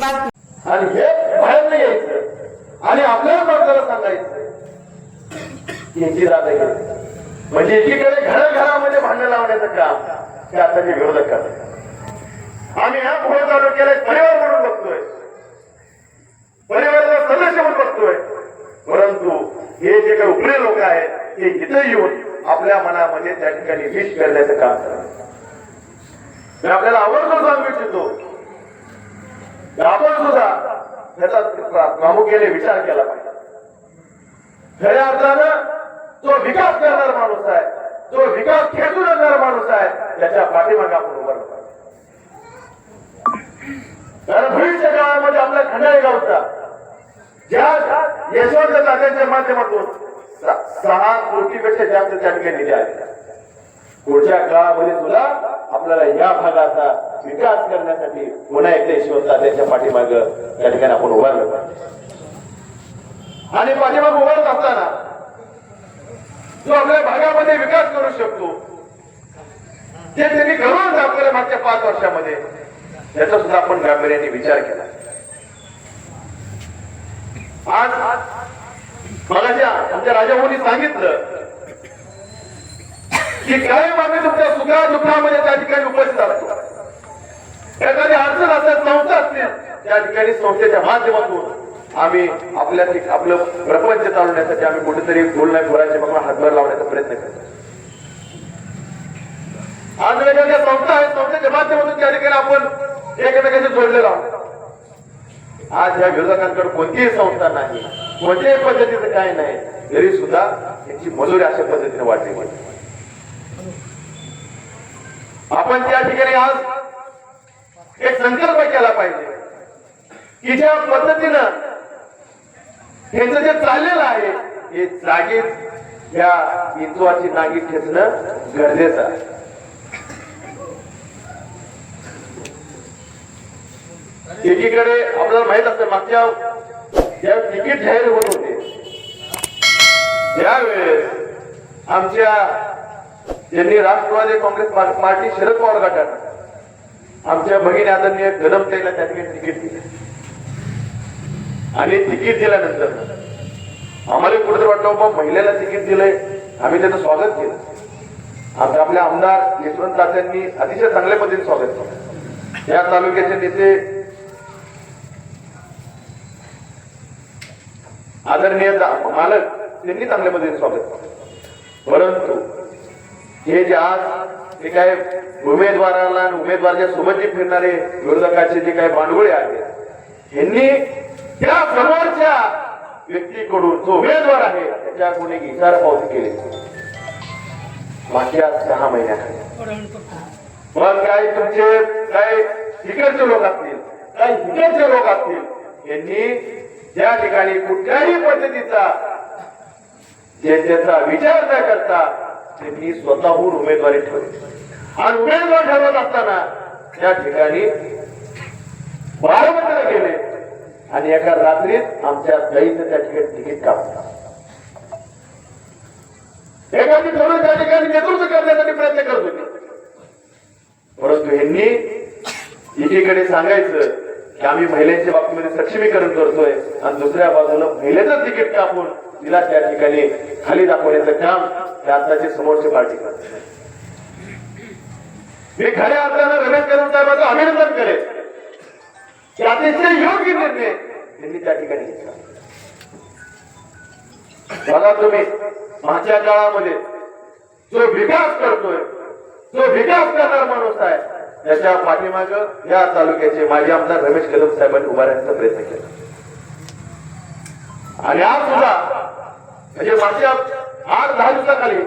बातमी. आणि हे बाहेर नाही यायचं. आणि आपल्याला माणसाला सांगायचं. यांची दादागिरी म्हणजे एकीकडे घराघरामध्ये भांडण लावण्याचं काम हे आताचे विरोधक करतात आम्ही हा पुढे चालू केलाय परिवार म्हणून बघतोय. परिवाराचा सदस्य म्हणून बघतोय. परंतु हे जे काही उपले लोक आहेत ते इथे येऊन आपल्या मनामध्ये त्या ठिकाणी विष करण्याचं काम करतात. मी आपल्याला आवर्जून सांगू इच्छितो आपण सुद्धा त्याचा प्रामुख्याने विचार केला पाहिजे. खऱ्या अर्थानं जो विकास करणारा माणूस आहे जो विकास खेचून आणणारा माणूस आहे त्याच्या पाठीमागे आपण उभं राहतो कारण भविष्य काळामध्ये आपल्या खंडाळी गावचा ज्या यशवंत दादांच्या माध्यमातून सहा कोटीपेक्षा जास्त त्या ठिकाणी निधी आले पुढच्या काळामध्ये सुद्धा आपल्याला या भागाचा विकास करण्यासाठी पुन्हा एकदा यशवंत त्याच्या पाठीमाग त्या ठिकाणी आपण उभारलं. आणि पाठीमाग उभारत असताना जो आपल्या भागामध्ये विकास करू शकतो ते त्यांनी घडवून दाखवलं मागच्या पाच वर्षामध्ये. त्याचा सुद्धा आपण गांभीर्याने विचार केला. आज मला आमच्या राजाभाऊनी सांगितलं की कायम आम्ही तुमच्या सुखा दुःखामध्ये त्या ठिकाणी उपस्थित असतो. एखादी अडचण असेल संस्था असतील त्या ठिकाणी संस्थेच्या माध्यमातून आम्ही आपल्या आपलं प्रपंच चालवण्यासाठी आम्ही कुठेतरी बोलण्या घोराच्या मग हातभार लावण्याचा प्रयत्न करतो. आज वेगवेगळ्या संस्था आहेत संस्थेच्या माध्यमातून त्या ठिकाणी आपण एकमेकांशी जोडलेलो आहोत. आज या विरोधकांकडे कोणतीही संस्था नाही कोणत्याही पद्धतीचं काय नाही तरी सुद्धा त्यांची मजुरी अशा पद्धतीने वाढली पाहिजे आपण त्या ठिकाणी आज एक संकल्प केला पाहिजे. की ज्या पद्धतीनं यांचं जे चाललेलं आहे हे जागेत या हिंदुवाची नागी ठेचणं गरजेचं आहे. एकीकडे आपल्याला माहीत असतं मागच्या ज्या तिकीट जाहीर होत होते त्यावेळेस आमच्या यांनी राष्ट्रवादी काँग्रेस पार्टी शरद पवार गटात आमच्या भगिनी आदरणीय गदम ताईला त्या ठिकाणी तिकीट दिले. आणि तिकीट दिल्यानंतर आम्हाला कुठेतरी वाटलं बाबा महिलेला तिकीट दिलंय आम्ही त्याचं स्वागत केलं. आता आपल्या आमदार यशवंत तात्यांनी अतिशय चांगल्या पद्धतीने स्वागत केलं. या तालुक्याचे नेते आदरणीय मालक त्यांनी चांगल्या पद्धतीने स्वागत केलं. परंतु हे जे आज जे काय उमेदवाराला आणि उमेदवाराच्या सोबत जे फिरणारे विरोधकाचे जे काही भांडवळे आहेत यांनी त्या समोरच्या व्यक्तीकडून जो उमेदवार आहे त्याच्याकडून एक इशारा पावती केली. मागच्या सहा महिन्यात मग काय तुमचे काय तिकडचे लोक असतील काय इकडचे लोक असतील यांनी त्या ठिकाणी कुठल्याही पद्धतीचा जे त्याचा विचार न करता त्यांनी स्वतःहून उमेदवारी ठेवली. आणि उमेदवार ठरवत असताना त्या ठिकाणी बारामतीला गेले. आणि एका रात्रीत आमच्या गाईचं त्या ठिकाणी तिकीट कापलं. एखादी तरुण त्या ठिकाणी नेतृत्व करण्यासाठी प्रयत्न करत होते. परंतु यांनी एकीकडे सांगायचं की आम्ही महिलांच्या बाबतीमध्ये सक्षमीकरण करतोय आणि दुसऱ्या बाजूला महिलेचं तिकीट कापून तिला त्या ठिकाणी खाली दाखवण्याचं काम आताचे समोरचे पार्टी करते. मी खऱ्या अर्थानं रमेश कदम साहेबांचं अभिनंदन करेल की अतिशय योग्य निर्णय त्यांनी त्या ठिकाणी घेतला. बघा तुम्ही माझ्या काळामध्ये जो विकास करतोय जो विकास करणारा माणूस आहे त्याच्या पाठीमाग या तालुक्याचे माजी आमदार रमेश कदम साहेबांनी उभारण्याचा प्रयत्न केला. आणि आज सुद्धा म्हणजे मागच्या आठ दहा दिवसाखाली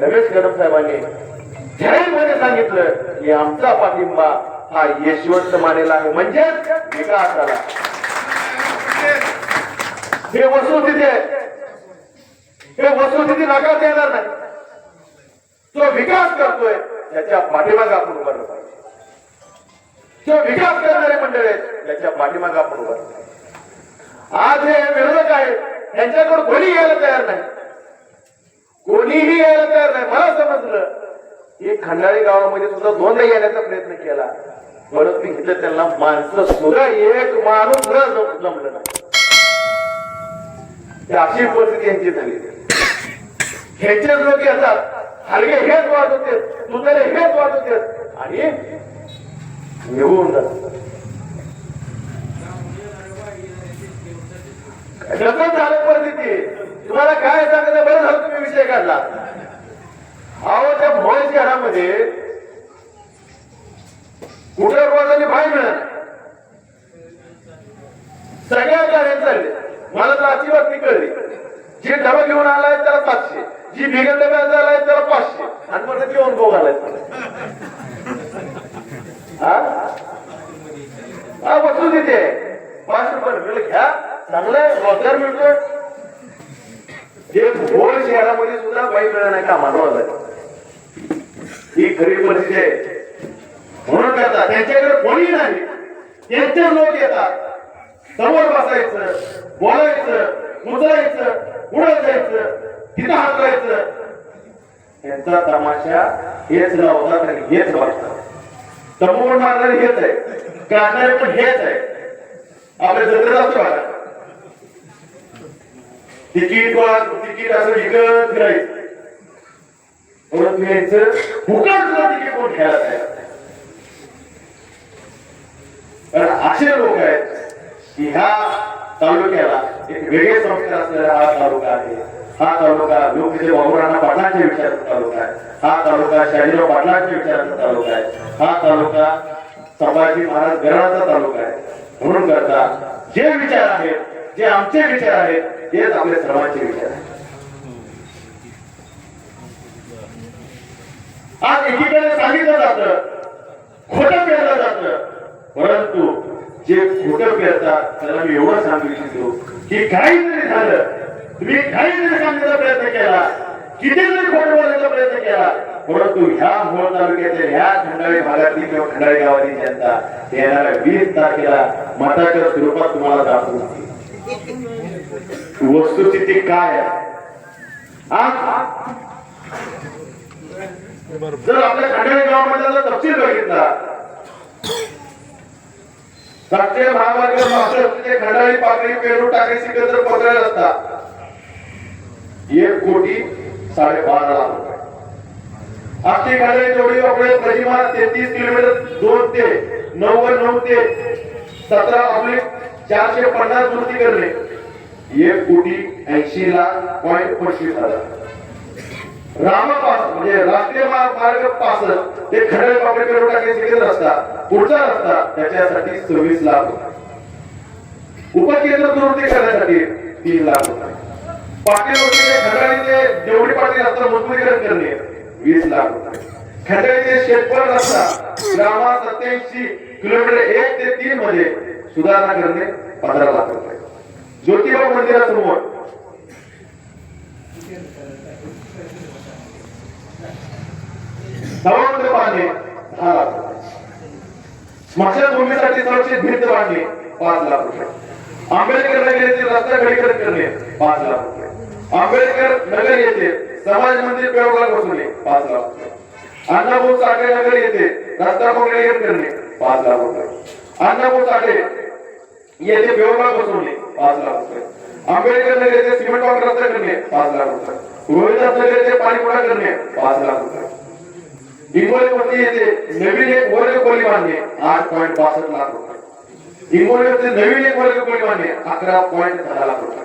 रमेश कदम साहेबांनी जाहीरपणे सांगितलं की आमचा पाठिंबा हा यशवंत मानेला आहे. म्हणजे विकासाला हे वस्तुस्थिती आहे हे वस्तुस्थिती नाकारता येणार नाही. जो विकास करतोय त्याच्या पाठीमागे आपण उभारलं पाहिजे. जो विकास करणारे मंडळ आहेत त्याच्या पाठीमागे आपण उभारलं पाहिजे. आज हे विरोधक आहेत. त्यांच्याकडून कोणी यायला तयार नाही. कोणीही यायला तयार नाही. मला समजलं. की खंडाळी गावामध्ये सुद्धा दोनदा येण्याचा प्रयत्न केला. परत मी घेतलं त्यांना माणसं सुद्धा एक माणूस सुद्धा जमलं नाही. अशी परिस्थिती यांची झाली. ह्याचेच लोक येतात. हलगे हेच वाद होते. तुझे हेच वाद होते. आणि निघून जातात. कसं झालं परिस्थिती. तुम्हाला काय सांगितलं बरं झालं तुम्ही विषय काढला. अहो त्या भोळ शहरामध्ये कुठल्या रोजांनी भाई मिळत सगळ्या गाड्या चालले मला तर अजिबात बातमी कळली. जे डबा घेऊन आलाय त्याला सातशे. जी बिघड डब्यात आलाय त्याला पाचशे. आणि मला जेवण भाऊ घालाय हा? वस्तू तिथे. पाच रुपये घ्या. चांगलं रोजगार मिळतोय. जे भोर शहरामध्ये सुद्धा बाई मिळणार नाही कामाला रोजगार ही खरी परिस्थिती आहे. म्हणून करतात त्यांच्याकडे कोणी नाही. त्यांचे लोक येतात. समोर बसायचं बोलायचं उचलायचं उडत जायचं तिथं हातरायचं यांचा तमाशा हेच लावतात आणि हेच वाटतात तंबून मारणारे हेच आहे. काढणारे पण हेच आहे. आपल्या जत्रेत असतो तिकीट वा तिकीट असं विकत फिरायचं. म्हणून यांचं फुकट सुद्धा तिकीट कोण खेळत आहे कारण असे लोक आहेत की ह्या तालुक्याला एक वेगळे संस्कार असलेला हा तालुका आहे. हा तालुका लोकनेते बाबुराणा पाटलांच्या विचाराचा तालुका आहे. हा तालुका शाजीराव पाटलांच्या विचाराचा तालुका आहे. हा तालुका संभाजी महाराज गराचा तालुका आहे. म्हणून करता जे विचार आहेत जे आमचे विचार आहेत हेच आपल्या सर्वांचे विचार आहेत. आज एकीकडे सांगितलं जात खोट पेरलं जात परंतु जे खोट पेरतात त्याला मी एवढं सांगू इच्छितो की काही जरी झालं. तुम्ही काही जरी सांगण्याचा प्रयत्न केला. किती जरी खोटं बोलण्याचा प्रयत्न केला. परंतु ह्या मोळ तालुक्यातल्या ह्या खंडाळी भागातली किंवा खंडाळी गावातली जनता येणाऱ्या वीस तारखेला मताच्या स्वरूपात तुम्हाला दाखवून वस्तुस्थिती काय जर आपल्या खंडाळी गावामध्ये जर तपशील बघितला राष्ट्रीय महामार्ग म्हणजे खंडाळी पाकळी पेरू टाकळी सिकंदर पकडले असता एक कोटी साडेबारा लाख रुपये. आष्टी खंडाळी जोडी आपले प्रतिमा तेहतीस किलोमीटर दोन ते नव्वद नऊ ते सतरा आपली चारशे पन्नास दुरुस्ती करणे एक कोटी ऐंशी लाख पॉईंट पंचवीस हजार. रामापास म्हणजे राष्ट्रीय मा- मार्ग पास ते खडे पापडे पेरू टाकले सिकंदर रस्ता पुढचा रस्ता त्याच्यासाठी सव्वीस लाख रुपये उपकेंद्र दुरुस्ती करण्यासाठी तीन लाख रुपये पाटील खंडाळीचे जेवढी पाटील रस्ता मजबूतीकरण करणे वीस लाख रुपये खंडाळीचे ते रस्ता ग्रामा सत्याऐंशी किलोमीटर एक ते तीन मध्ये सुधारणा करणे पंधरा लाख रुपये ज्योतिबा मंदिरासमोर सवंत बांधणे दहा लाख रुपये स्मशानभूमीसाठी सुरक्षित भिंत बांधणे पाच लाख रुपये आंबेडकर नगर येथे रस्ता खडीकरण करणे पाच लाख रुपये आंबेडकर नगर येथे समाज मंदिर प्रयोगाला बसवले पाच लाख रुपये अण्णाभाऊ साठे नगर येथे रस्ता काँक्रीट करणे पाच लाख रुपये अण्णाभाऊ साठे येथे बेवडा बसवले पाच लाख रुपये. आंबेडकर नगर येथे सिमेंट वाटर रस्ता करणे पाच लाख रुपये. रोहिदास नगर येथे पाणीपुरा करणे पाच लाख रुपये. हिंगोली येथे नवीन एक वर्ग खोली बांधणे आठ पॉईंट बासष्ट लाख रुपये. हिंगोली नवीन एक वर्ग खोली बांधणे अकरा पॉईंट दहा लाख रुपये.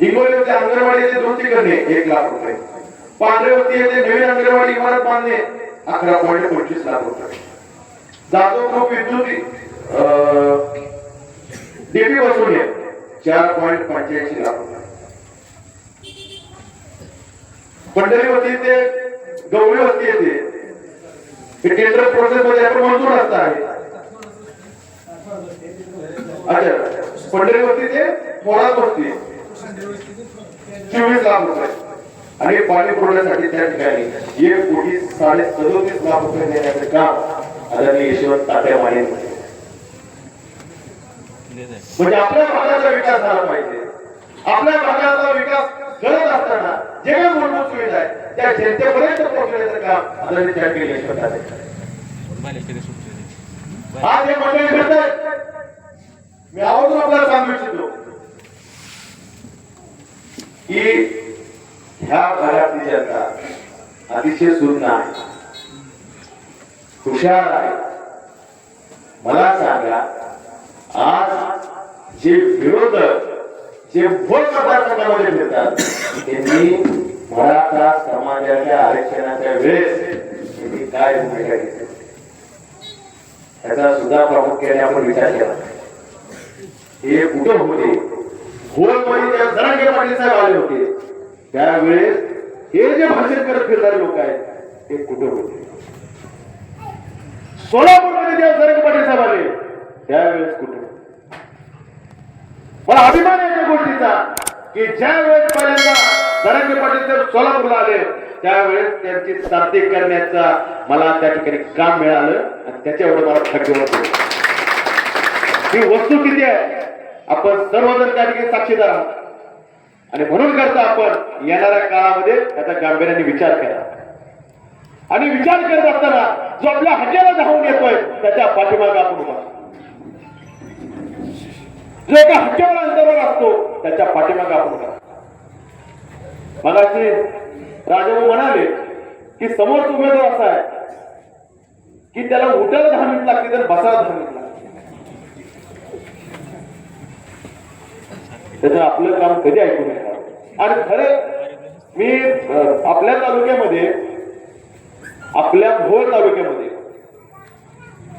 हिंगोली वरती अंगणवाडी येथे दुरुस्ती करणे एक लाख रुपये. पांढरेवरती येथे नवीन अंगणवाडी इमारत बांधणे अकरा पॉईंट पंचवीस लाख रुपये. जाधव ग्रुप विद्युत डीपी बसवणे चार पॉईंट पंच्याऐंशी लाख पंढरी पंढरीवरती ते गवळी वस्ती येते हे टेंडर प्रोसेस मध्ये आपण मंजूर असता आहे. अच्छा पंढरी पंढरीवरती ते मोळात वस्ती चोवीस लाख रुपये. आणि पाणी पुरवण्यासाठी त्या ठिकाणी एक कोटी साडे सदोतीस लाख रुपये देण्याचे काम आदरणीय यशवंत तात्या माने. म्हणजे आपल्या भागाचा विकास झाला पाहिजे. आपल्या भागाचा विकास करत असताना जे काही मूलभूत सुविधा आहे त्या जनतेपर्यंत पोहोचवण्याचं काम आदरणीय तात्या आज हे मंडळी फिरतायत मी आवर्जून आपल्याला सांगू इच्छितो की ह्या भागातली जनता अतिशय सुज्ञ आहे. हुशार आहे. मला सांगा आज जे विरोधक जे भोट मतदारसंघामध्ये फिरतात त्यांनी मराठा समाजाच्या आरक्षणाच्या वेळेस त्यांनी काय भूमिका घेतली? याचा सुद्धा प्रामुख्याने आपण विचार केला. हे कुठं होते? त्या जरांगे पाटील साहेब आले होते. त्यावेळेस हे जे भाषण करत फिरणारे लोक आहेत ते कुठं होते? सोलापूरमध्ये जेव्हा जरांगे पाटील साहेब आले. त्यावेळेस कुठे? मला अभिमान आहे त्या गोष्टीचा की ज्या वेळेस पहिल्यांदा धनंजय पाटील साहेब सोलापूरला आले त्यावेळेस त्यांची साथी करण्याचा मला त्या ठिकाणी काम मिळालं आणि त्याच्या एवढं मला भाग्य होतं. ही वस्तू किती आहे? आपण सर्वजण त्या ठिकाणी साक्षीदार आहोत. आणि म्हणून करता आपण येणाऱ्या काळामध्ये त्याचा गांभीर्याने विचार करा. आणि विचार करत असताना जो आपल्या हक्याला धावून येतोय त्याच्या पाठीमागे आपण उभा जो एका हक्यावर अंतरावर असतो. त्याच्या पाठीमागे आपण करा. मगाशी राजाभाऊ म्हणाले की समोर उमेदवार असा आहे की त्याला उठायला दहा मिनिट लागते तर बसायला दहा मिनिट लागते त्याचं आपलं काम कधी ऐकून येणार? आणि खरं मी आपल्या तालुक्यामध्ये आपल्या भोर तालुक्यामध्ये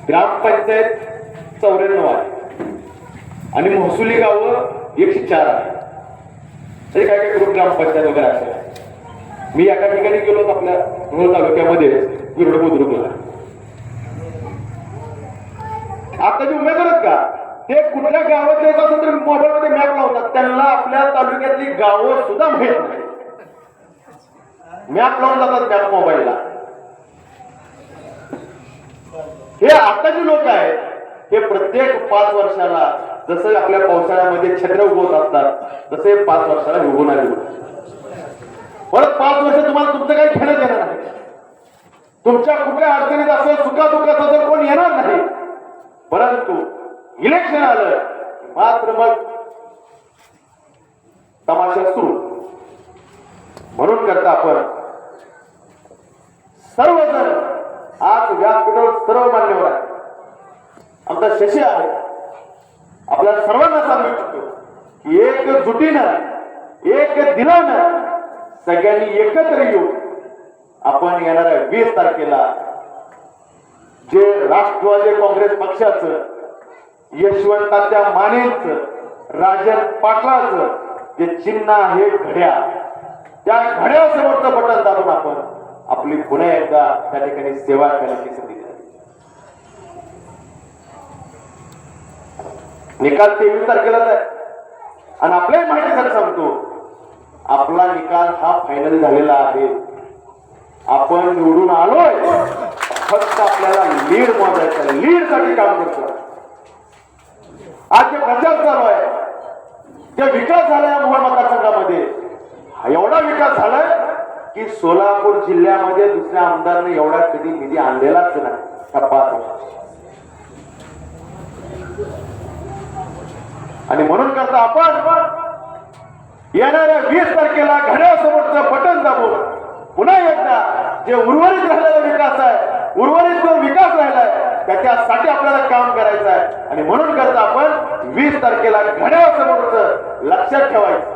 ग्रामपंचायत चौऱ्याण्णव आहे. आणि महसुली गावं एकशे चार आहे तरी म्हणजे काय काय करून ग्रामपंचायत वगैरे असेल. मी एका ठिकाणी गेलो होतो आपल्या भोर तालुक्यामध्ये विरोड बुद्रुकला आता जे उमेदवार आहेत का ते कुठल्या गावात येत असेल तर मोबाईलमध्ये मॅप लावतात. त्यांना आपल्या तालुक्यातली गावं सुद्धा माहीत नाही. मॅप लावून जातात मॅप मोबाईलला हे आताचे लोक आहेत. हे प्रत्येक पाच वर्षाला जसं आपल्या पावसाळ्यामध्ये छत्र उगवत असतात तसे पाच वर्षाला उगवणारे आले परत पाच वर्ष तुम्हाला तुमचं काही खेळ येणार नाही. तुमच्या कुठल्या अडचणीत असं सुखा दुःखात असेल कोण येणार नाही. परंतु इलेक्शन आलं मात्र मग तमाशा सुरू. म्हणून करता आपण सर्वजण आज व्यासपीठावर सर्व मान्यवर आहे आमचा शशी आहे. आपल्याला सर्वांना सांगू इच्छितो की एक जुटीनं एक दिलानं सगळ्यांनी एकत्र येऊन आपण येणाऱ्या वीस तारखेला जे राष्ट्रवादी काँग्रेस पक्षाचं यशवंतात्या मानेंचं राजन पाटलाचं जे चिन्ह आहे घड्या त्या घड्यासमोरचं बटन दाबून आपण आपली पुन्हा एकदा त्या ठिकाणी सेवा करण्याची संधी द्या. निकाल तेवीस तारखेलाच आहे. आणि आपल्याही माहितीसाठी सांगतो आपला निकाल हा फायनल झालेला आहे. आपण निवडून आलोय. फक्त आपल्याला लीड मोजायचं लीडसाठी काम करतो. आज जे प्रचार चालू आहे जे विकास झाला या मोहोळ मतदारसंघामध्ये हा एवढा विकास झालाय की सोलापूर जिल्ह्यामध्ये दुसऱ्या आमदारने एवढा कधी निधी आणलेलाच नाही. त्या पाच वर्षात. आणि म्हणून करता आपण येणाऱ्या वीस तारखेला घड्यासमोरचं बटन दाबू. पुन्हा एकदा जे उर्वरित राहिलेला विकास आहे उर्वरित जो विकास राहिलाय त्याच्यासाठी आपल्याला काम करायचं आहे. आणि म्हणून करता आपण वीस तारखेला घड्यासमोरच लक्षात ठेवायचं.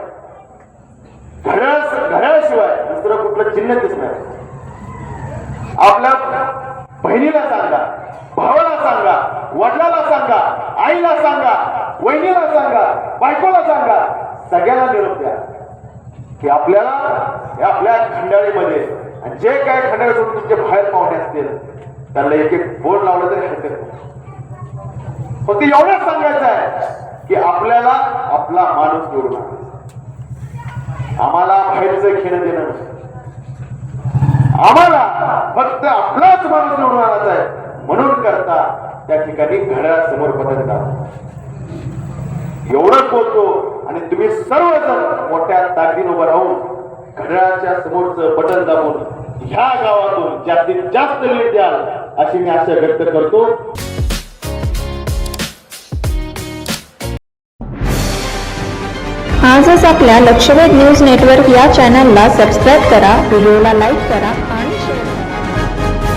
घड्याळ घड्याळशिवाय दुसरं कुठलं चिन्ह दिसणार आपल्या बहिणीला सांगा भावाला सांगा वडिलाला सांगा आईला सांगा वहिनीला सांगा बायकोला सांगा सगळ्यांना निरोप द्या. की आपल्याला आपल्या खंडाळीमध्ये जे काय खंडाळी सोडून तुमचे बाहेर पाहुणे असतील त्यांना एक एक बोर्ड लावलं तरी हरकत नाही. फक्त एवढंच सांगायचं आहे की आपल्याला आपला माणूस निवडून लागतो आम्हाला बाहेरचं घेणं देणं आम्हाला फक्त आपलाच माणूस निवडून आणायचा आहे. त्या ठिकाणी घड्याळासमोर बदलतात. एवढंच बोलतो आणि तुम्ही सर्वजण मोठ्या ताकदीन उभं राहून घड्याळाच्या समोरच बटन दाबून ह्या गावातून जास्तीत जास्त वेळ द्याल अशी मी आशा व्यक्त करतो. आजच आपल्या लक्षवेध न्यूज नेटवर्क या चॅनलला सबस्क्राईब करा व्हिडिओला लाईक करा